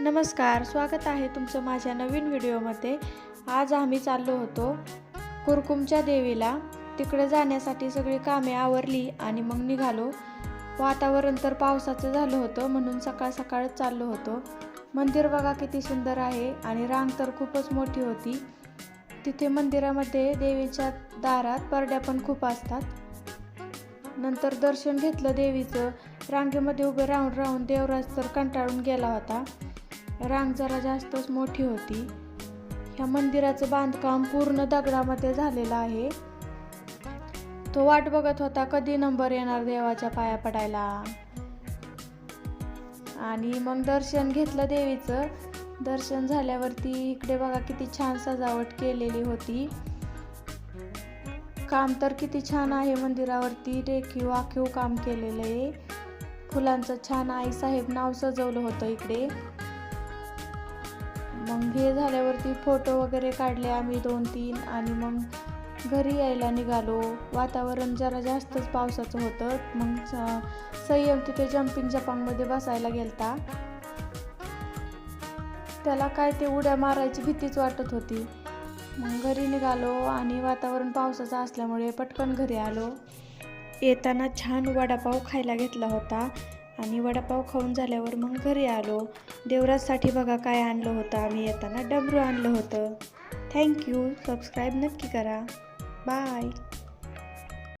नमस्कार स्वागत आहे तुमचं माझ्या नवीन व्हिडिओमध्ये. आज आम्ही चाललो होतो कुरकुमच्या देवीला. तिकडे जाण्यासाठी सगळी कामे आवरली आणि मग निघालो. वातावरण तर पावसाचं झालं होतं म्हणून सकाळ सकाळच चाललो होतो. मंदिर बघा किती सुंदर आहे आणि रांग तर खूपच मोठी होती. तिथे मंदिरामध्ये देवीच्या दारात परड्या पण खूप असतात. नंतर दर्शन घेतलं देवीचं. रांगेमध्ये उभे राहून राहून देवराज तर कंटाळून गेला होता. रांग जरा जास्तच मोठी होती. ह्या मंदिराचं बांधकाम पूर्ण दगडामध्ये झालेलं आहे. तो वाट बघत होता कधी नंबर येणार देवाच्या पाया पडायला? आणि मग दर्शन घेतलं देवीचं. दर्शन झाल्यावरती इकडे बघा किती छान सजावट केलेली होती. काम तर किती छान आहे मंदिरावरती रेखीव आखीव काम केलेलं आहे. फुलांचं छान आईसाहेब नाव सजवलं होतं इकडे. मग हे झाल्यावरती फोटो वगैरे काढले आम्ही दोन तीन आणि मग घरी यायला निघालो. वातावरण जरा जास्तच पावसाचं होतं. मग संयम तिथे जम्पिंग जपांगमध्ये बसायला गेलता. त्याला काय ते उड्या मारायची भीतीच वाटत होती. मग घरी निघालो आणि वातावरण पावसाचं असल्यामुळे पटकन घरी आलो. येताना छान वडापाव खायला घेतला होता आणि वडापाव खाऊन झाल्यावर मग घरी आलो. देवराजसाठी बघा काय आणलं होतं. आम्ही येताना डबरू आणलं होतं. थँक्यू सबस्क्राईब नक्की करा. बाय